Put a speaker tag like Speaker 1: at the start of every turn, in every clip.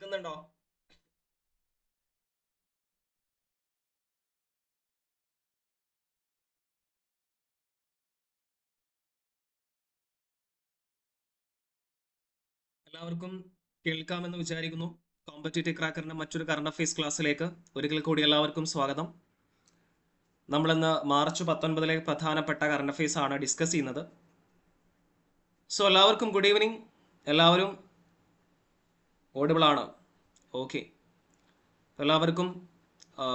Speaker 1: കേൾക്കുന്നുണ്ടോ? എല്ലാവർക്കും കേൾക്കാമെന്ന് വിചാരിക്കുന്നു. കോമ്പറ്റേറ്റീവ് ക്രാക്കറിന്റെ മറ്റൊരു കറണ്ട് അഫയേഴ്സ് ക്ലാസ്സിലേക്ക് ഒരിക്കൽ കൂടി എല്ലാവർക്കും സ്വാഗതം. നമ്മളിന്ന് മാർച്ച് പത്തൊൻപതിലെ പ്രധാനപ്പെട്ട കറണ്ട് അഫയേഴ്സ് ആണ് ഡിസ്കസ് ചെയ്യുന്നത്. സോ എല്ലാവർക്കും ഗുഡ് ഈവനിങ് എല്ലാവരും ഓഡിബിൾ ആണ്? ഓക്കെ എല്ലാവർക്കും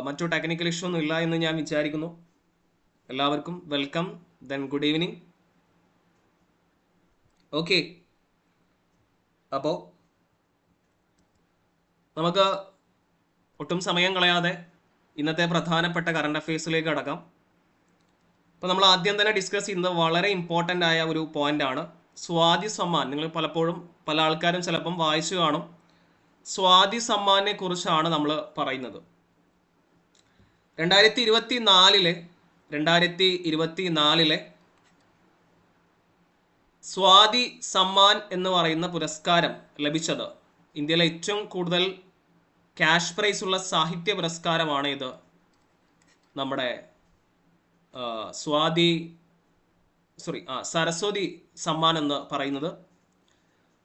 Speaker 1: മറ്റു ടെക്നിക്കൽ ഇഷ്യൂ ഒന്നും ഇല്ല എന്ന് ഞാൻ വിചാരിക്കുന്നു. എല്ലാവർക്കും welcome then good evening okay അപ്പോൾ നമുക്ക് ഒട്ടും സമയം കളയാതെ ഇന്നത്തെ പ്രധാനപ്പെട്ട കറണ്ട് അഫയേഴ്സിലേക്ക് കടക്കാം. അപ്പോൾ നമ്മൾ ആദ്യം തന്നെ ഡിസ്കസ് ചെയ്യുന്നത് വളരെ ഇമ്പോർട്ടന്റ് ആയ ഒരു പോയിന്റ് ആണ്. സ്വാതി സമ്മാൻ നിങ്ങൾ പലപ്പോഴും പല ആൾക്കാരും ചിലപ്പം വായിച്ചു കാണും. സ്വാതി സമ്മാനെ കുറിച്ചാണ് നമ്മൾ പറയുന്നത്. രണ്ടായിരത്തി ഇരുപത്തി നാലിലെ രണ്ടായിരത്തി ഇരുപത്തി നാലിലെ സ്വാതി സമ്മാൻ എന്ന് പറയുന്ന പുരസ്കാരം ലഭിച്ചത് ഇന്ത്യയിലെ ഏറ്റവും കൂടുതൽ ക്യാഷ് പ്രൈസ് ഉള്ള സാഹിത്യ പുരസ്കാരമാണ് ഇത്. നമ്മുടെ സ്വാതി സോറി ആ സരസ്വതി സമ്മാൻ എന്ന് പറയുന്നത്.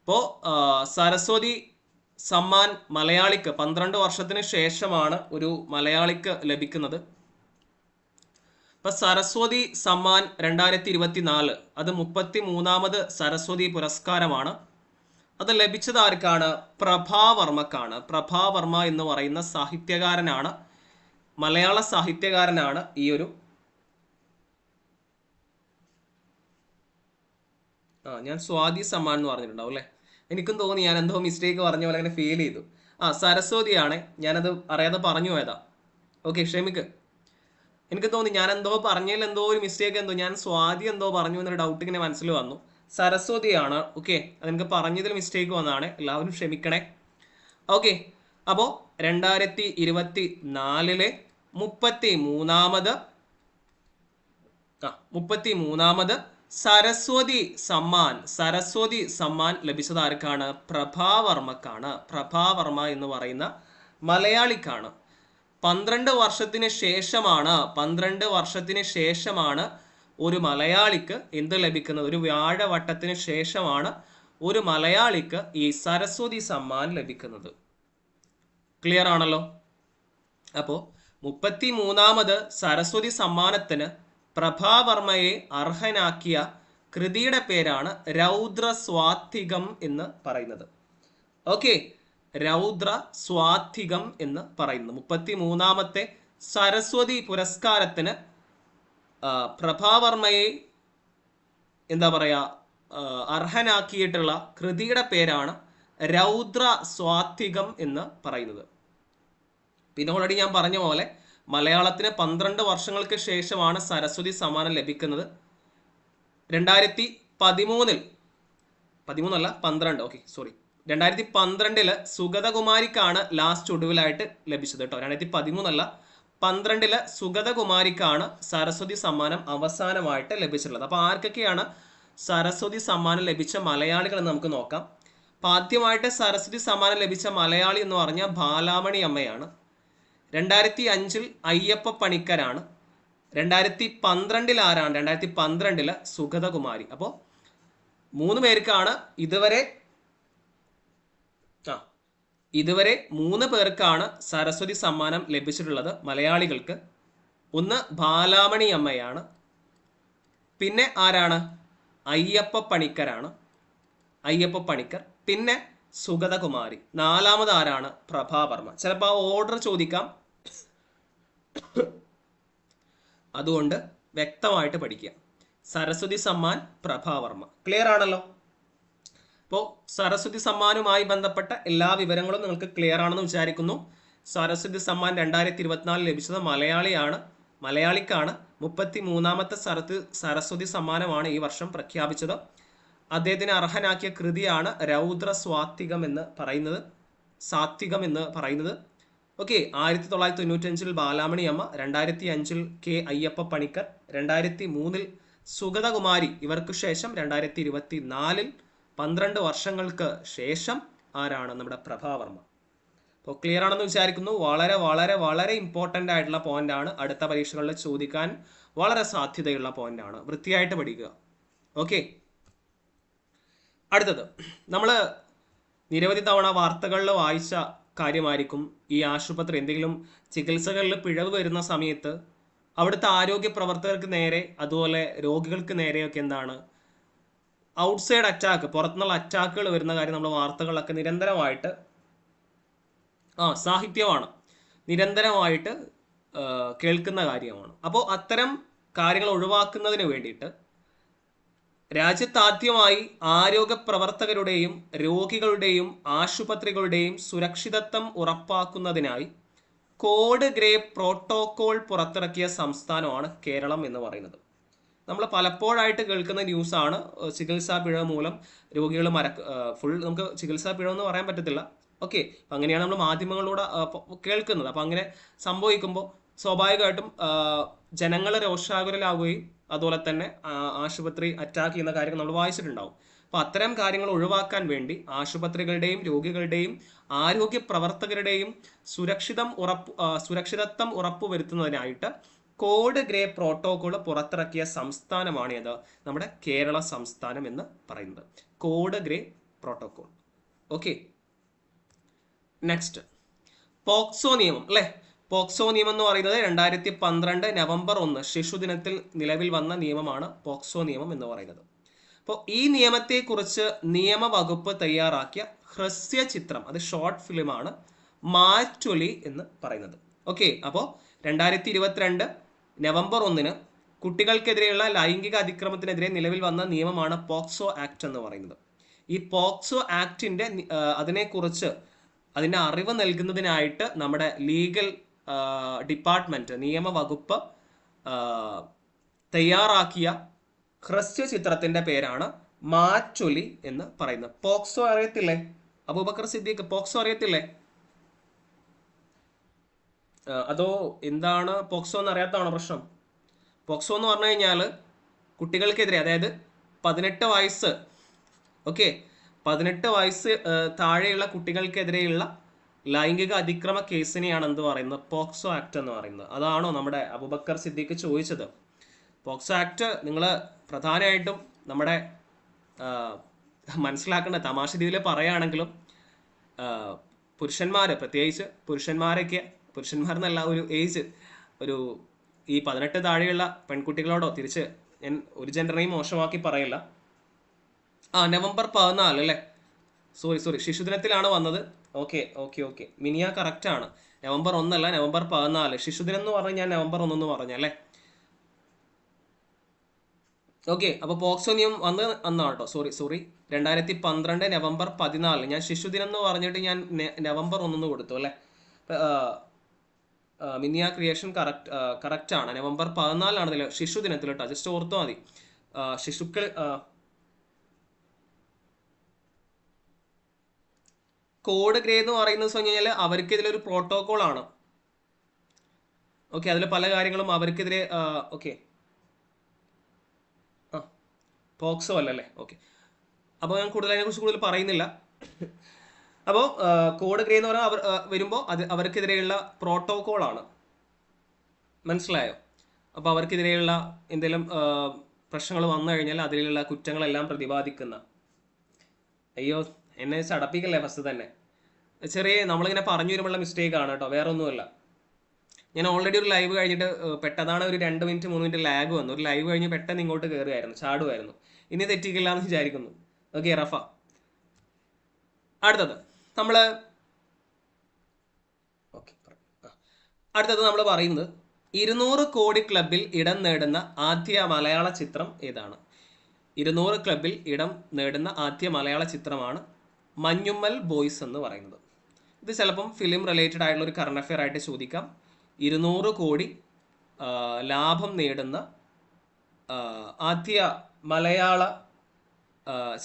Speaker 1: അപ്പോൾ സരസ്വതി സമ്മാൻ മലയാളിക്ക് പന്ത്രണ്ട് വർഷത്തിന് ശേഷമാണ് ഒരു മലയാളിക്ക് ലഭിക്കുന്നത്. ഇപ്പൊ സരസ്വതി സമ്മാൻ രണ്ടായിരത്തി ഇരുപത്തി നാല് അത് മുപ്പത്തി മൂന്നാമത് സരസ്വതി പുരസ്കാരമാണ്. അത് ലഭിച്ചത് ആർക്കാണ്? പ്രഭാവർമ്മക്കാണ് പ്രഭാവർമ്മ എന്ന് പറയുന്ന സാഹിത്യകാരനാണ്. മലയാള സാഹിത്യകാരനാണ് ഈ ഒരു ആ ഞാൻ സ്വാതി സമ്മാൻ എന്ന് പറഞ്ഞിട്ടുണ്ടാവും അല്ലേ? എനിക്കും തോന്നി ഞാൻ എന്തോ മിസ്റ്റേക്ക് പറഞ്ഞ പോലെ അങ്ങനെ ഫീൽ ചെയ്തു. ആ സരസ്വതിയാണ്. ഞാനത് അറിയാതെ പറഞ്ഞു പോയതാ. ഓക്കെ ക്ഷമിക്ക്. എനിക്ക് തോന്നി ഞാൻ എന്തോ പറഞ്ഞതിൽ എന്തോ ഒരു മിസ്റ്റേക്ക് എന്തോ ഞാൻ സ്വാതി എന്തോ പറഞ്ഞു എന്നൊരു ഡൗട്ട് ഇങ്ങനെ മനസ്സിൽ വന്നു. സരസ്വതിയാണ്. ഓക്കെ അതെനിക്ക് പറഞ്ഞതിൽ മിസ്റ്റേക്ക് വന്നതാണ്. എല്ലാവരും ക്ഷമിക്കണേ. ഓക്കെ അപ്പോൾ രണ്ടായിരത്തി ഇരുപത്തി നാലിലെ മുപ്പത്തി മൂന്നാമത് ആ മുപ്പത്തി മൂന്നാമത് സരസ്വതി സമ്മാൻ സരസ്വതി സമ്മാൻ ലഭിച്ചത് ആർക്കാണ്? പ്രഭാവർമ്മക്കാണ്. പ്രഭാവർമ്മ എന്ന് പറയുന്ന മലയാളിക്കാണ്. പന്ത്രണ്ട് വർഷത്തിന് ശേഷമാണ് പന്ത്രണ്ട് വർഷത്തിന് ശേഷമാണ് ഒരു മലയാളിക്ക് എന്ത് ലഭിക്കുന്നത്? ഒരു വ്യാഴവട്ടത്തിന് ശേഷമാണ് ഒരു മലയാളിക്ക് ഈ സരസ്വതി സമ്മാൻ ലഭിക്കുന്നത്. ക്ലിയർ ആണല്ലോ? അപ്പോൾ മുപ്പത്തി മൂന്നാമത് സരസ്വതി സമ്മാനത്തിന് പ്രഭാവർമ്മയെ അർഹനാക്കിയ കൃതിയുടെ പേരാണ് രൗദ്ര സ്വാത്വികം എന്ന് പറയുന്നത്. ഓക്കെ രൗദ്ര സ്വാത്വികം എന്ന് പറയുന്നു. മുപ്പത്തി മൂന്നാമത്തെ സരസ്വതി പുരസ്കാരത്തിന് പ്രഭാവർമ്മയെ എന്താ പറയാ അർഹനാക്കിയിട്ടുള്ള കൃതിയുടെ പേരാണ് രൗദ്ര സ്വാത്വികം എന്ന് പറയുന്നത്. പിന്നെ ഓൾറെഡി ഞാൻ പറഞ്ഞ പോലെ മലയാളത്തിന് പന്ത്രണ്ട് വർഷങ്ങൾക്ക് ശേഷമാണ് സരസ്വതി സമ്മാനം ലഭിക്കുന്നത്. രണ്ടായിരത്തി പതിമൂന്നിൽ പതിമൂന്നല്ല പന്ത്രണ്ട് ഓക്കെ സോറി രണ്ടായിരത്തി പന്ത്രണ്ടിൽ സുഗതകുമാരിക്കാണ് ലാസ്റ്റ് ഒടുവിലായിട്ട് ലഭിച്ചത് കേട്ടോ. രണ്ടായിരത്തി പതിമൂന്നല്ല പന്ത്രണ്ടിൽ സുഗതകുമാരിക്കാണ് സരസ്വതി സമ്മാനം അവസാനമായിട്ട് ലഭിച്ചിട്ടുള്ളത്. അപ്പോൾ ആർക്കൊക്കെയാണ് സരസ്വതി സമ്മാനം ലഭിച്ച മലയാളികൾ എന്ന് നമുക്ക് നോക്കാം. ആദ്യമായിട്ട് സരസ്വതി സമ്മാനം ലഭിച്ച മലയാളി എന്ന് പറഞ്ഞാൽ ബാലാമണി അമ്മയാണ് രണ്ടായിരത്തി അഞ്ചിൽ അയ്യപ്പ പണിക്കരാണ്. രണ്ടായിരത്തി പന്ത്രണ്ടിൽ ആരാണ്? രണ്ടായിരത്തി പന്ത്രണ്ടിൽ സുഗതകുമാരി. അപ്പോൾ മൂന്ന് പേർക്കാണ് ഇതുവരെ ആ ഇതുവരെ മൂന്ന് പേർക്കാണ് സരസ്വതി സമ്മാനം ലഭിച്ചിട്ടുള്ളത് മലയാളികൾക്ക്. ഒന്ന് ബാലാമണി അമ്മയാണ്. പിന്നെ ആരാണ്? അയ്യപ്പ പണിക്കരാണ്. അയ്യപ്പ പണിക്കർ. പിന്നെ സുഗതകുമാരി. നാലാമത് ആരാണ്? പ്രഭാവർമ്മ. ചിലപ്പോൾ ഓർഡർ ചോദിക്കാം. അതുകൊണ്ട് വ്യക്തമായിട്ട് പഠിക്കുക. സരസ്വതി സമ്മാൻ പ്രഭാവർമ്മ ക്ലിയർ ആണല്ലോ? അപ്പോൾ സരസ്വതി സമ്മാനുമായി ബന്ധപ്പെട്ട എല്ലാ വിവരങ്ങളും നിങ്ങൾക്ക് ക്ലിയർ ആണെന്ന് വിചാരിക്കുന്നു. സരസ്വതി സമ്മാൻ രണ്ടായിരത്തി ഇരുപത്തിനാലിൽ ലഭിച്ചത് മലയാളിയാണ് മലയാളിക്കാണ്. മുപ്പത്തി മൂന്നാമത്തെ സരത്ത് സരസ്വതി സമ്മാനമാണ് ഈ വർഷം പ്രഖ്യാപിച്ചത്. അദ്ദേഹത്തിന് അർഹനാക്കിയ കൃതിയാണ് രൗദ്ര സ്വാത്വികം എന്ന് പറയുന്നത്. സാത്വികം എന്ന് പറയുന്നത്. ഓക്കെ ആയിരത്തി തൊള്ളായിരത്തി തൊണ്ണൂറ്റഞ്ചിൽ ബാലാമണി അമ്മ രണ്ടായിരത്തി അഞ്ചിൽ കെ അയ്യപ്പ പണിക്കർ രണ്ടായിരത്തി മൂന്നിൽ സുഗതകുമാരി ഇവർക്ക് ശേഷം രണ്ടായിരത്തി ഇരുപത്തി നാലിൽ പന്ത്രണ്ട് വർഷങ്ങൾക്ക് ശേഷം ആരാണ് നമ്മുടെ പ്രഭാവർമ്മ? അപ്പോൾ ക്ലിയർ ആണെന്ന് വിചാരിക്കുന്നു. വളരെ വളരെ വളരെ ഇമ്പോർട്ടന്റ് ആയിട്ടുള്ള പോയിന്റ് ആണ്. അടുത്ത പരീക്ഷകളിൽ ചോദിക്കാൻ വളരെ സാധ്യതയുള്ള പോയിന്റ് ആണ്. വൃത്തിയായിട്ട് പഠിക്കുക. ഓക്കെ. അടുത്തത്. നമ്മൾ നിരവധി തവണ വാർത്തകളിൽ വായിച്ച കാര്യമായിരിക്കും. ഈ ആശുപത്രി എന്തെങ്കിലും ചികിത്സകളിൽ പിഴവ് വരുന്ന സമയത്ത് അവിടുത്തെ ആരോഗ്യ പ്രവർത്തകർക്ക് നേരെ അതുപോലെ രോഗികൾക്ക് നേരെയൊക്കെ എന്താണ് ഔട്ട്സൈഡ് അറ്റാക്ക് പുറത്തുനിന്നുള്ള അറ്റാക്കുകൾ വരുന്ന കാര്യം നമ്മൾ വാർത്തകളിലൊക്കെ നിരന്തരമായിട്ട് ആ സാഹിത്യമാണ്. നിരന്തരമായിട്ട് കേൾക്കുന്ന കാര്യമാണ്. അപ്പോൾ അത്തരം കാര്യങ്ങൾ ഒഴിവാക്കുന്നതിന് വേണ്ടിയിട്ട് രാജ്യത്താദ്യമായി ആരോഗ്യ പ്രവർത്തകരുടെയും രോഗികളുടെയും ആശുപത്രികളുടെയും സുരക്ഷിതത്വം ഉറപ്പാക്കുന്നതിനായി കോഡ് ഗ്രേ പ്രോട്ടോകോൾ പുറത്തിറക്കിയ സംസ്ഥാനമാണ് കേരളം എന്ന് പറയുന്നത്. നമ്മൾ പലപ്പോഴായിട്ട് കേൾക്കുന്ന ന്യൂസാണ് ചികിത്സാ പിഴ മൂലം രോഗികൾ മരക്ക് ഫുൾ നമുക്ക് ചികിത്സാ പിഴ എന്ന് പറയാൻ പറ്റത്തില്ല. ഓക്കെ അപ്പം അങ്ങനെയാണ് നമ്മൾ മാധ്യമങ്ങളിലൂടെ കേൾക്കുന്നത്. അപ്പം അങ്ങനെ സംഭവിക്കുമ്പോൾ സ്വാഭാവികമായിട്ടും ജനങ്ങൾ രോഷാകുലരാകുകയും അതുപോലെ തന്നെ ആശുപത്രി അറ്റാക്ക് ചെയ്യുന്ന കാര്യങ്ങൾ നമ്മൾ വായിച്ചിട്ടുണ്ടാവും. അപ്പോൾ അത്തരം കാര്യങ്ങൾ ഒഴിവാക്കാൻ വേണ്ടി ആശുപത്രികളുടെയും രോഗികളുടെയും ആരോഗ്യ പ്രവർത്തകരുടെയും സുരക്ഷിതം ഉറപ്പ് സുരക്ഷിതത്വം സുരക്ഷിതത്വം ഉറപ്പുവരുത്തുന്നതിനായിട്ട് കോഡ് ഗ്രേ പ്രോട്ടോകോൾ പുറത്തിറക്കിയ സംസ്ഥാനമാണ് ഏത്? നമ്മുടെ കേരള സംസ്ഥാനം എന്ന് പറയുന്നത്. Code grey protocol okay next POCSO നിയമം അല്ലേ? പോക്സോ നിയമം എന്ന് പറയുന്നത് രണ്ടായിരത്തി പന്ത്രണ്ട് നവംബർ ഒന്ന് ശിശുദിനത്തിൽ നിലവിൽ വന്ന നിയമമാണ് പോക്സോ നിയമം എന്ന് പറയുന്നത്. അപ്പോൾ ഈ നിയമത്തെക്കുറിച്ച് നിയമവകുപ്പ് തയ്യാറാക്കിയ ഹ്രസ്യ ചിത്രം അത് ഷോർട്ട് ഫിലിമാണ് മാറ്റൊലി എന്ന് പറയുന്നത്. ഓക്കെ അപ്പോൾ രണ്ടായിരത്തി ഇരുപത്തിരണ്ട് നവംബർ ഒന്നിന് കുട്ടികൾക്കെതിരെയുള്ള ലൈംഗിക അതിക്രമത്തിനെതിരെ നിലവിൽ വന്ന നിയമമാണ് പോക്സോ ആക്ട് എന്ന് പറയുന്നത്. ഈ പോക്സോ ആക്ടിന്റെ അതിനെക്കുറിച്ച് അതിന്റെ അറിവ് നൽകുന്നതിനായിട്ട് നമ്മുടെ ലീഗൽ ഡിപ്പാർട്ട്മെന്റ് നിയമവകുപ്പ് തയ്യാറാക്കിയ ഹ്രസ്വ ചിത്രത്തിന്റെ പേരാണ് മാറ്റൊലി എന്ന് പറയുന്നത്. പോക്സോ അറിയത്തില്ലേ? അബൂബക്കർ സിദ്ദീഖ് പോക്സോ അറിയത്തില്ലേ? അതോ എന്താണ് പോക്സോ എന്ന് അറിയാത്തതാണോ പ്രശ്നം? പോക്സോ എന്ന് പറഞ്ഞു കഴിഞ്ഞാൽ കുട്ടികൾക്കെതിരെ അതായത് പതിനെട്ട് വയസ്സ് ഓക്കെ പതിനെട്ട് വയസ്സ് താഴെയുള്ള കുട്ടികൾക്കെതിരെയുള്ള ലൈംഗിക അതിക്രമ കേസിനെയാണ് എന്ത് പറയുന്നത്? പോക്സോ ആക്ട് എന്ന് പറയുന്നത്. അതാണോ നമ്മുടെ അബുബക്കർ സിദ്ദീഖ് ചോദിച്ചത്. പോക്സോ ആക്ട് നിങ്ങൾ പ്രധാനമായിട്ടും നമ്മുടെ മനസ്സിലാക്കേണ്ട തമാശ രീതിയിൽ പറയുകയാണെങ്കിലും പുരുഷന്മാർ പ്രത്യേകിച്ച് പുരുഷന്മാരൊക്കെ പുരുഷന്മാരെന്നല്ല ഒരു ഏജ് ഒരു ഈ പതിനെട്ട് താഴെയുള്ള പെൺകുട്ടികളോടോ തിരിച്ച് ഞാൻ ഒരു ജെൻഡറിനെയും മോശമാക്കി പറയില്ല. ആ നവംബർ പതിനാല് അല്ലേ? സോറി സോറി ശിശുദിനത്തിലാണ് വന്നത്. Okay okay okay. Miniya correct ആണ്. നവംബർ ഒന്നല്ല നവംബർ പതിനാല്. ശിശുദിനം എന്ന് പറഞ്ഞ് ഞാൻ നവംബർ ഒന്നെന്ന് പറഞ്ഞല്ലേ ഓക്കെ അപ്പോൾ പോക്സോ നിയമം വന്ന് അന്നാണ് കേട്ടോ സോറി സോറി. രണ്ടായിരത്തി പന്ത്രണ്ട് നവംബർ പതിനാല്. ഞാൻ ശിശുദിനം എന്ന് പറഞ്ഞിട്ട് ഞാൻ നവംബർ ഒന്നെന്ന് കൊടുത്തു അല്ലേ? അപ്പൊ, മിനിയ ക്രിയേഷൻ കറക്റ്റ് കറക്റ്റ് ആണ്. നവംബർ പതിനാലാണ് ശിശുദിനത്തിൽ കേട്ടോ ജസ്റ്റ് ഓർത്തോ മതി. ശിശുക്കൾ കോഡ് ഗ്രേ എന്ന് പറയുന്നത് വെച്ച് കഴിഞ്ഞാൽ അവർക്ക് ഇതിലൊരു പ്രോട്ടോകോൾ ആണ്. ഓക്കെ അതിൽ പല കാര്യങ്ങളും അവർക്കെതിരെ ഓക്കെ ആ പോക്സോ അല്ലല്ലേ? ഓക്കെ അപ്പോൾ ഞാൻ കൂടുതൽ അതിനെക്കുറിച്ച് കൂടുതൽ പറയുന്നില്ല. അപ്പോൾ കോഡ് ഗ്രേ എന്ന് പറഞ്ഞാൽ അവർ വരുമ്പോൾ അത് അവർക്കെതിരെയുള്ള പ്രോട്ടോകോൾ ആണ്. മനസ്സിലായോ? അപ്പോൾ അവർക്കെതിരെയുള്ള എന്തെങ്കിലും പ്രശ്നങ്ങൾ വന്നു കഴിഞ്ഞാൽ അതിലുള്ള കുറ്റങ്ങളെല്ലാം പ്രതിപാദിക്കുന്ന. അയ്യോ എന്നെ ചടപ്പിക്കല്ലേ ഫസ്റ്റ് തന്നെ. ചെറിയ നമ്മളിങ്ങനെ പറഞ്ഞു വരുമ്പോഴുള്ള മിസ്റ്റേക്ക് ആണ് കേട്ടോ വേറെ ഒന്നുമല്ല ഞാൻ ഓൾറെഡി ഒരു ലൈവ് കഴിഞ്ഞിട്ട് പെട്ടതാണ് ഒരു രണ്ട് മിനിറ്റ് മൂന്ന് മിനിറ്റ് ലാഗ് വന്നു. ഒരു ലൈവ് കഴിഞ്ഞ് പെട്ടെന്ന് ഇങ്ങോട്ട് കയറുമായിരുന്നു ചാടുമായിരുന്നു ഇനി തെറ്റിക്കില്ല എന്ന് വിചാരിക്കുന്നു. ഓക്കെ റഫ. അടുത്തത് നമ്മൾ അടുത്തത് നമ്മൾ പറയുന്നത് ഇരുന്നൂറ് കോടി ക്ലബിൽ ഇടം നേടുന്ന ആദ്യ മലയാള ചിത്രം ഏതാണ്? ഇരുന്നൂറ് ക്ലബിൽ ഇടം നേടുന്ന ആദ്യ മലയാള ചിത്രമാണ് മഞ്ഞുമ്മൽ ബോയ്സ് എന്ന് പറയുന്നത്. ഇത് ചിലപ്പം ഫിലിം റിലേറ്റഡ് ആയിട്ടുള്ള ഒരു കറണ്ട് അഫയർ ആയിട്ട് ചോദിക്കാം. ഇരുന്നൂറ് കോടി ലാഭം നേടുന്ന ആദ്യ മലയാള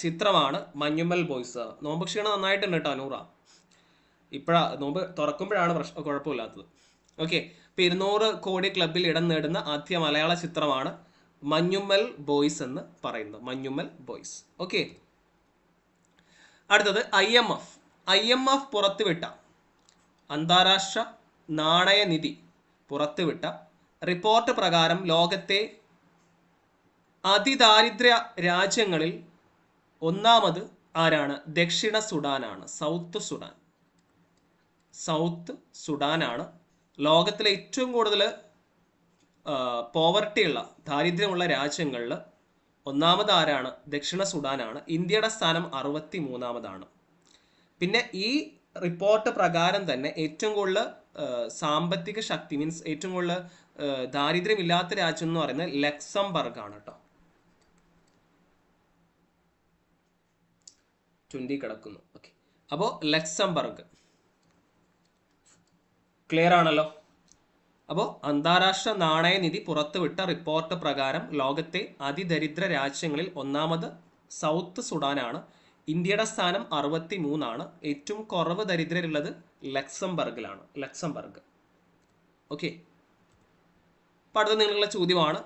Speaker 1: ചിത്രമാണ് മഞ്ഞുമ്മൽ ബോയ്സ്. നോമ്പ് ക്ഷീണം നന്നായിട്ടുണ്ട് കേട്ടോ നൂറ. ഇപ്പോഴാ നോമ്പ് തുറക്കുമ്പോഴാണ് പ്രശ്നം കുഴപ്പമില്ലാത്തത്. ഓക്കെ ഇപ്പം ഇരുന്നൂറ് കോടി ക്ലബിൽ ഇടം നേടുന്ന ആദ്യ മലയാള ചിത്രമാണ് മഞ്ഞുമ്മൽ ബോയ്സ് എന്ന് പറയുന്നത്. മഞ്ഞുമ്മൽ ബോയ്സ്. ഓക്കെ അടുത്തത് I M F I M F പുറത്തുവിട്ട അന്താരാഷ്ട്ര നാണയനിധി പുറത്തുവിട്ട റിപ്പോർട്ട് പ്രകാരം ലോകത്തെ അതിദാരിദ്ര്യ രാജ്യങ്ങളിൽ ഒന്നാമത് ആരാണ്? ദക്ഷിണ സുഡാനാണ്. South Sudan. സൗത്ത് സുഡാനാണ് ലോകത്തിലെ ഏറ്റവും കൂടുതൽ പോവർട്ടിയുള്ള ദാരിദ്ര്യമുള്ള രാജ്യങ്ങളിൽ ഒന്നാമത് ആരാണ് ദക്ഷിണ സുഡാനാണ്. ഇന്ത്യയുടെ സ്ഥാനം അറുപത്തി മൂന്നാമതാണ് പിന്നെ ഈ റിപ്പോർട്ട് പ്രകാരം തന്നെ ഏറ്റവും കൂടുതൽ സാമ്പത്തിക ശക്തി മീൻസ് ഏറ്റവും കൂടുതൽ ദാരിദ്ര്യമില്ലാത്ത രാജ്യം എന്ന് പറയുന്നത് ലക്സംബർഗ് ആണ് കേട്ടോ ചുണ്ടി കിടക്കുന്നു ഓക്കെ. അപ്പോൾ ലക്സംബർഗ്. ക്ലിയർ ആണല്ലോ? അപ്പോൾ അന്താരാഷ്ട്ര നാണയനിധി പുറത്തുവിട്ട റിപ്പോർട്ട് പ്രകാരം ലോകത്തെ അതിദരിദ്ര രാജ്യങ്ങളിൽ ഒന്നാമത് സൗത്ത് സുഡാനാണ്. ഇന്ത്യയുടെ സ്ഥാനം അറുപത്തി മൂന്നാണ് ഏറ്റവും കുറവ് ദരിദ്രരുള്ളത് ലക്സംബർഗിലാണ്. ലക്സംബർഗ്. ഓക്കെ. അപ്പോൾ അടുത്ത നിങ്ങളുടെ ചോദ്യമാണ്.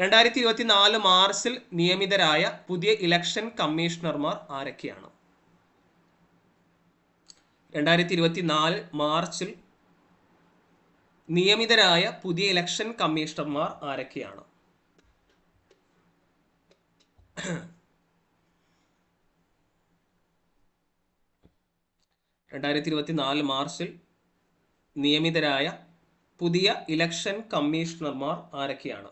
Speaker 1: രണ്ടായിരത്തി ഇരുപത്തി നാല് മാർച്ചിൽ നിയമിതരായ പുതിയ ഇലക്ഷൻ കമ്മീഷണർമാർ ആരൊക്കെയാണ്? രണ്ടായിരത്തി ഇരുപത്തി നാല് മാർച്ചിൽ നിയമിതരായ പുതിയ ഇലക്ഷൻ കമ്മീഷണർമാർ ആരൊക്കെയാണ്? രണ്ടായിരത്തി ഇരുപത്തി നാല് മാർച്ചിൽ നിയമിതരായ പുതിയ ഇലക്ഷൻ കമ്മീഷണർമാർ ആരൊക്കെയാണ്?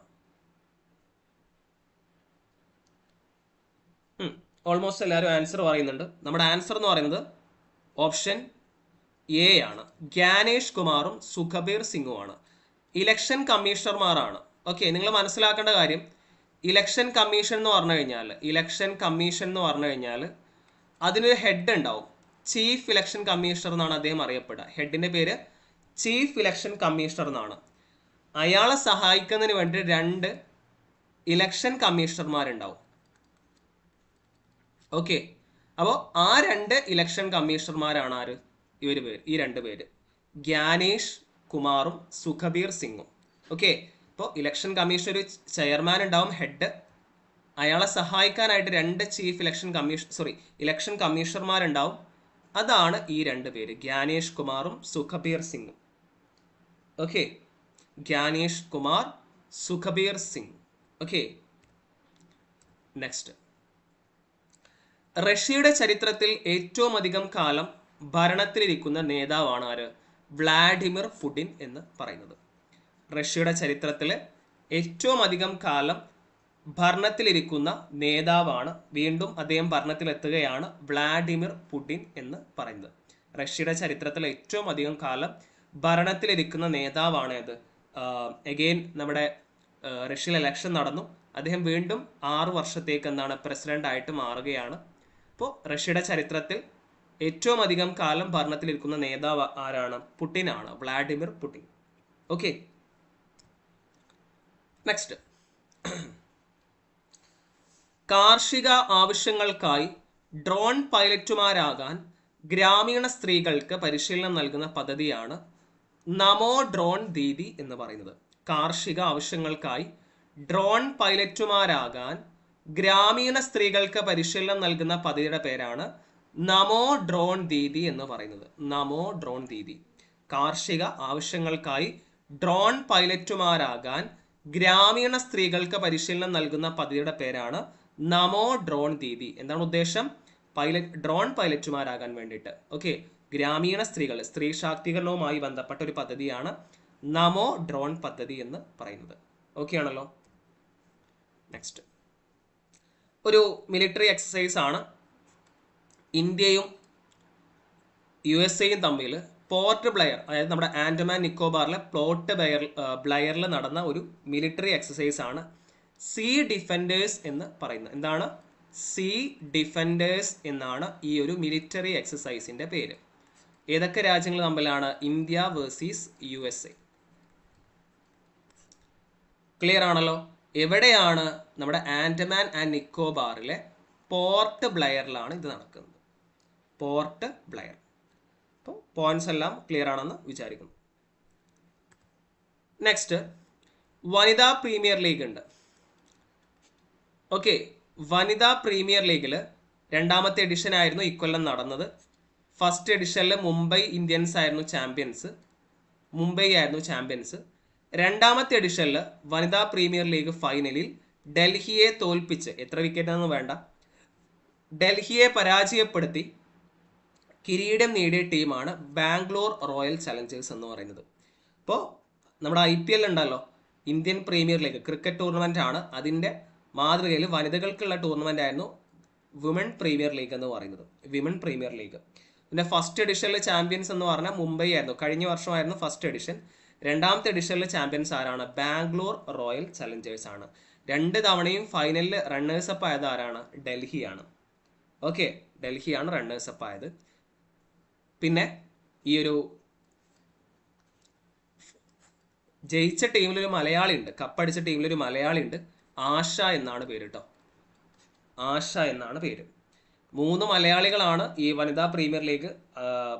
Speaker 1: ഓൾമോസ്റ്റ് എല്ലാവരും ആൻസർ പറയുന്നുണ്ട്. നമ്മുടെ ആൻസർ എന്ന് പറയുന്നത് ഓപ്ഷൻ എ ആണ്. ഗ്യാനേഷ് കുമാറും സുഖബീർ സിംഗുമാണ്. ഇലക്ഷൻ കമ്മീഷണർമാരാണ്. ഓക്കെ നിങ്ങൾ മനസ്സിലാക്കേണ്ട കാര്യം. ഇലക്ഷൻ കമ്മീഷൻ എന്ന് പറഞ്ഞു കഴിഞ്ഞാൽ ഇലക്ഷൻ കമ്മീഷൻ എന്ന് പറഞ്ഞു കഴിഞ്ഞാൽ അതിനൊരു ഹെഡ് ഉണ്ടാവും. ചീഫ് ഇലക്ഷൻ കമ്മീഷണർ എന്നാണ് അദ്ദേഹം അറിയപ്പെടുക. ഹെഡിന്റെ പേര് ചീഫ് ഇലക്ഷൻ കമ്മീഷണർ എന്നാണ്. അയാളെ സഹായിക്കുന്നതിന് വേണ്ടി രണ്ട് ഇലക്ഷൻ കമ്മീഷണർമാരുണ്ടാവും. ഓക്കെ അപ്പോൾ ആ രണ്ട് ഇലക്ഷൻ കമ്മീഷണർമാരാണ് ആര്? ഇവർ പേര് ഈ രണ്ട് പേര്. ഗ്യാനേഷ് കുമാറും സുഖബീർ സിംഗും. ഓക്കെ ഇപ്പോൾ ഇലക്ഷൻ കമ്മീഷൻ ഒരു ചെയർമാൻ ഉണ്ടാവും ഹെഡ് അയാളെ സഹായിക്കാനായിട്ട് രണ്ട് chief election commission sorry election കമ്മീഷണർമാരുണ്ടാവും അതാണ് ഈ രണ്ട് പേര് ഗ്യാനേഷ് കുമാറും സുഖബീർ സിംഗും. Okay Gyanesh Kumar Sukhbir Singh. Okay next റഷ്യയുടെ ചരിത്രത്തിൽ ഏറ്റവും അധികം കാലം ഭരണത്തിലിരിക്കുന്ന നേതാവാണ് ആര്? വ്ളാഡിമിർ പുടിൻ എന്ന് പറയുന്നത്. റഷ്യയുടെ ചരിത്രത്തിലെ ഏറ്റവും അധികം കാലം ഭരണത്തിലിരിക്കുന്ന നേതാവാണ് വീണ്ടും അദ്ദേഹം ഭരണത്തിലെത്തുകയാണ് വ്ളാഡിമിർ പുടിൻ എന്ന് പറയുന്നത്. റഷ്യയുടെ ചരിത്രത്തിലെ ഏറ്റവും അധികം കാലം ഭരണത്തിലിരിക്കുന്ന നേതാവാണ് ഇത് എഗെയിൻ നമ്മുടെ റഷ്യയിൽ ഇലക്ഷൻ നടന്നു. അദ്ദേഹം വീണ്ടും ആറു വർഷത്തേക്ക് എന്താണ് പ്രസിഡന്റ് ആയിട്ട് മാറുകയാണ്. അപ്പോൾ റഷ്യയുടെ ചരിത്രത്തിൽ ഏറ്റവും അധികം കാലം ഭരണത്തിലിരിക്കുന്ന നേതാവ് ആരാണ്? പുടിനാണ്? Vladimir Putin. ഓക്കെ നെക്സ്റ്റ് കാർഷിക ആവശ്യങ്ങൾക്കായി ഡ്രോൺ പൈലറ്റുമാരാകാൻ ഗ്രാമീണ സ്ത്രീകൾക്ക് പരിശീലനം നൽകുന്ന പദ്ധതിയാണ് നമോ ഡ്രോൺ ദീദി എന്ന് പറയുന്നത്. കാർഷിക ആവശ്യങ്ങൾക്കായി ഡ്രോൺ പൈലറ്റുമാരാകാൻ ഗ്രാമീണ സ്ത്രീകൾക്ക് പരിശീലനം നൽകുന്ന പദ്ധതിയുടെ പേരാണ് നമോ ഡ്രോൺ ദീദി എന്ന് പറയുന്നത്. നമോ ഡ്രോൺ ദീദി. കാർഷിക ആവശ്യങ്ങൾക്കായി ഡ്രോൺ പൈലറ്റുമാരാകാൻ ഗ്രാമീണ സ്ത്രീകൾക്ക് പരിശീലനം നൽകുന്ന പദ്ധതിയുടെ പേരാണ് നമോ ഡ്രോൺ ദീദി. എന്താണ് ഉദ്ദേശം? പൈലറ്റ് ഡ്രോൺ പൈലറ്റുമാരാകാൻ വേണ്ടിയിട്ട്. ഓക്കെ. ഗ്രാമീണ സ്ത്രീകൾ സ്ത്രീ ശാക്തീകരണവുമായി ബന്ധപ്പെട്ട ഒരു പദ്ധതിയാണ് നമോ ഡ്രോൺ പദ്ധതി എന്ന് പറയുന്നത്. ഓക്കെ ആണല്ലോ. നെക്സ്റ്റ്. ഒരു മിലിറ്ററി എക്സസൈസ് ആണ് ഇന്ത്യയും യു എസ് എയും തമ്മിൽ പോർട്ട് ബ്ലെയർ അതായത് നമ്മുടെ ആൻഡമാൻ നിക്കോബാറിലെ പ്ലോട്ട് ബ്ലയർ ബ്ലെയറിൽ നടന്ന ഒരു മിലിറ്ററി എക്സസൈസ് ആണ് സീ ഡിഫൻഡേഴ്സ് എന്ന് പറയുന്നത്. എന്താണ്? സീ ഡിഫൻഡേഴ്സ് എന്നാണ് ഈ ഒരു മിലിറ്ററി എക്സസൈസിന്റെ പേര്. ഏതൊക്കെ രാജ്യങ്ങൾ തമ്മിലാണ് India versus U S A clear ആണല്ലോ? എവിടെയാണ് നമ്മുടെ ആൻഡമാൻ ആൻഡ് നിക്കോബാറിലെ പോർട്ട് ബ്ലെയറിലാണ് ഇത് നടക്കുന്നത്? Port Blair. അപ്പോൾ പോയിന്റ്സ് എല്ലാം ക്ലിയർ ആണെന്ന് വിചാരിക്കുന്നു. നെക്സ്റ്റ് വനിതാ പ്രീമിയർ ലീഗ് ഉണ്ട്. ഓക്കെ വനിതാ പ്രീമിയർ ലീഗിൽ രണ്ടാമത്തെ എഡിഷൻ ആയിരുന്നു ഇക്കൊല്ലം നടന്നത്. ഫസ്റ്റ് എഡിഷനിൽ മുംബൈ ഇന്ത്യൻസ് ആയിരുന്നു ചാമ്പ്യൻസ് മുംബൈ ആയിരുന്നു ചാമ്പ്യൻസ് രണ്ടാമത്തെ എഡിഷനിൽ വനിതാ പ്രീമിയർ ലീഗ് ഫൈനലിൽ ഡൽഹിയെ തോൽപ്പിച്ച് എത്ര വിക്കറ്റാണെന്ന് വേണ്ട? ഡൽഹിയെ പരാജയപ്പെടുത്തി കിരീടം നേടിയ ടീമാണ് ബാംഗ്ലൂർ റോയൽ ചലഞ്ചേഴ്സ് എന്ന് പറയുന്നത്. ഇപ്പോൾ നമ്മുടെ ഐ പി എൽ ഉണ്ടല്ലോ Indian premier league cricket tournament ആണ്. അതിന്റെ മാതൃകയിൽ വനിതകൾക്കുള്ള ടൂർണമെന്റ് ആയിരുന്നു വിമൺ പ്രീമിയർ ലീഗ് എന്ന് പറയുന്നത്. Women premier league. പിന്നെ ഫസ്റ്റ് എഡിഷനിൽ ചാമ്പ്യൻസ് എന്ന് പറഞ്ഞാൽ മുംബൈ ആയിരുന്നു. കഴിഞ്ഞ വർഷമായിരുന്നു ഫസ്റ്റ് എഡിഷൻ. രണ്ടാമത്തെ എഡിഷനിൽ ചാമ്പ്യൻസ് ആരാണ്? ബാംഗ്ലൂർ റോയൽ ചലഞ്ചേഴ്സ് ആണ്. രണ്ട് തവണയും ഫൈനലിൽ റണ്ണേഴ്സ് അപ്പ് ആയത് ആരാണ്? ഡൽഹിയാണ്. ഓക്കെ ഡൽഹിയാണ് റണ്ണേഴ്സ് അപ്പ് ആയത്. പിന്നെ ഈ ഒരു ജയിച്ച ടീമിലൊരു മലയാളി ഉണ്ട് കപ്പടിച്ച ടീമിലൊരു മലയാളി ഉണ്ട് ആശ എന്നാണ് പേര് കേട്ടോ ആശ എന്നാണ് പേര്. മൂന്ന് മലയാളികളാണ് ഈ വനിതാ പ്രീമിയർ ലീഗ്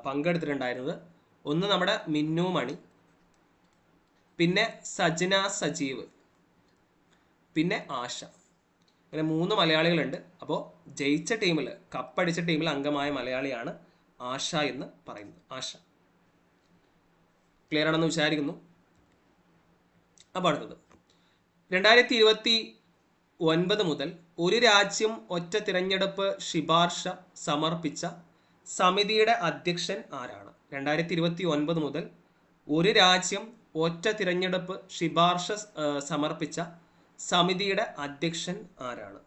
Speaker 1: പങ്കെടുത്തിട്ടുണ്ടായിരുന്നത്. ഒന്ന് നമ്മുടെ മിന്നു മണി പിന്നെ സജന സജീവ് പിന്നെ ആശ. അങ്ങനെ മൂന്ന് മലയാളികളുണ്ട്. അപ്പോൾ ജയിച്ച ടീമിൽ കപ്പടിച്ച ടീമിൽ അംഗമായ മലയാളിയാണ് ആശ എന്ന് പറയുന്നത്. ആശ. ക്ലിയർ ആണെന്ന് വിചാരിക്കുന്നു? അപ്പോൾ അടുത്തത്. രണ്ടായിരത്തി ഇരുപത്തി ഒൻപത് മുതൽ ഒരു രാജ്യം ഒറ്റ തിരഞ്ഞെടുപ്പ് ശിപാർശ സമർപ്പിച്ച സമിതിയുടെ അധ്യക്ഷൻ ആരാണ്? രണ്ടായിരത്തി ഇരുപത്തി ഒൻപത് മുതൽ ഒരു രാജ്യം ഒറ്റ തിരഞ്ഞെടുപ്പ് ശിപാർശ സമർപ്പിച്ച സമിതിയുടെ അധ്യക്ഷൻ ആരാണ്?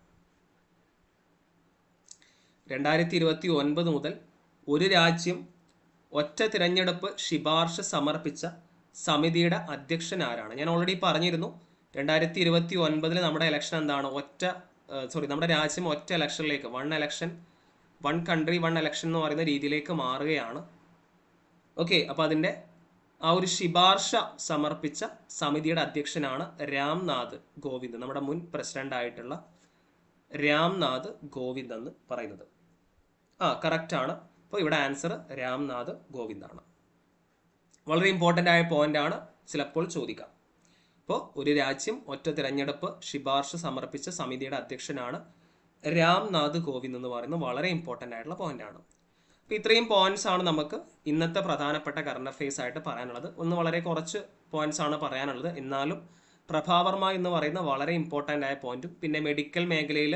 Speaker 1: രണ്ടായിരത്തി ഇരുപത്തി ഒൻപത് മുതൽ ഒരു രാജ്യം ഒറ്റ തിരഞ്ഞെടുപ്പ് ശിപാർശ സമർപ്പിച്ച സമിതിയുടെ അധ്യക്ഷൻ ആരാണ്? ഞാൻ ഓൾറെഡി പറഞ്ഞിരുന്നു രണ്ടായിരത്തി ഇരുപത്തി ഒൻപതിൽ നമ്മുടെ ഇലക്ഷൻ എന്താണ്? ഒറ്റ സോറി നമ്മുടെ രാജ്യം ഒറ്റ ഇലക്ഷനിലേക്ക് one election one country one election എന്ന് പറയുന്ന രീതിയിലേക്ക് മാറുകയാണ്. ഓക്കെ അപ്പോൾ അതിന്റെ ആ ഒരു ശിപാർശ സമർപ്പിച്ച സമിതിയുടെ അധ്യക്ഷനാണ് രാംനാഥ് ഗോവിന്ദ് നമ്മുടെ മുൻ പ്രസിഡന്റ് ആയിട്ടുള്ള രാംനാഥ് ഗോവിന്ദ് എന്ന് പറയുന്നത്. ആ കറക്റ്റാണ് അപ്പോൾ ഇവിടെ ആൻസർ രാംനാഥ് ഗോവിന്ദാണ്. വളരെ ഇമ്പോർട്ടന്റ് ആയ പോയിന്റ് ആണ് ചിലപ്പോൾ ചോദിക്കാം അപ്പോൾ ഒരു രാജ്യം ഒറ്റ തിരഞ്ഞെടുപ്പ് ശിപാർശ സമർപ്പിച്ച സമിതിയുടെ അധ്യക്ഷനാണ് രാംനാഥ് കോവിന്ദ് എന്ന് പറയുന്നത് വളരെ ഇമ്പോർട്ടന്റ് ആയിട്ടുള്ള പോയിന്റ് ആണ്. അപ്പോൾ ഇത്രയും പോയിന്റ്സ് ആണ് നമുക്ക് ഇന്നത്തെ പ്രധാനപ്പെട്ട കറണ്ട് അഫെയർസ് ആയിട്ട് പറയാനുള്ളത്. ഒന്ന് വളരെ കുറച്ച് പോയിന്റ്സ് ആണ് പറയാനുള്ളത്. എന്നാലും പ്രഭാവർമ്മ എന്ന് പറയുന്ന വളരെ ഇമ്പോർട്ടന്റ് ആയ പോയിന്റും പിന്നെ മെഡിക്കൽ മേഖലയിൽ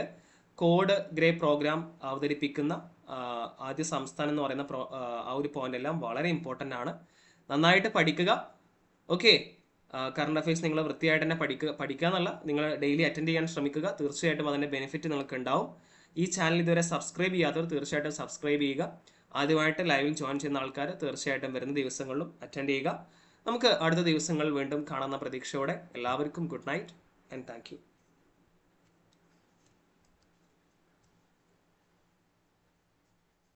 Speaker 1: കോഡ് ഗ്രേ പ്രോഗ്രാം അവതരിപ്പിക്കുന്ന ആദ്യ സംസ്ഥാനം എന്ന് പറയുന്ന ആ, ഒരു പോയിന്റ് എല്ലാം വളരെ ഇമ്പോർട്ടന്റ് ആണ്. നന്നായിട്ട് പഠിക്കുക. ഓക്കെ കറണ്ട് അഫയേഴ്സ് നിങ്ങൾ വൃത്തിയായിട്ട് തന്നെ പഠിക്കുക പഠിക്കുക എന്നല്ല നിങ്ങൾ ഡെയിലി അറ്റൻഡ് ചെയ്യാൻ ശ്രമിക്കുക. തീർച്ചയായിട്ടും അതിന്റെ ബെനിഫിറ്റ് നിങ്ങൾക്ക് ഉണ്ടാവും. ഈ ചാനൽ ഇതുവരെ സബ്സ്ക്രൈബ് ചെയ്യാത്തവർ തീർച്ചയായിട്ടും സബ്സ്ക്രൈബ് ചെയ്യുക. ആദ്യമായിട്ട് ലൈവിൽ ജോയിൻ ചെയ്യുന്ന ആൾക്കാർ തീർച്ചയായിട്ടും വരുന്ന ദിവസങ്ങളിലും അറ്റൻഡ് ചെയ്യുക. നമുക്ക് അടുത്ത ദിവസങ്ങളിൽ വീണ്ടും കാണുന്ന പ്രതീക്ഷയോടെ എല്ലാവർക്കും ഗുഡ് നൈറ്റ് ആൻഡ് താങ്ക്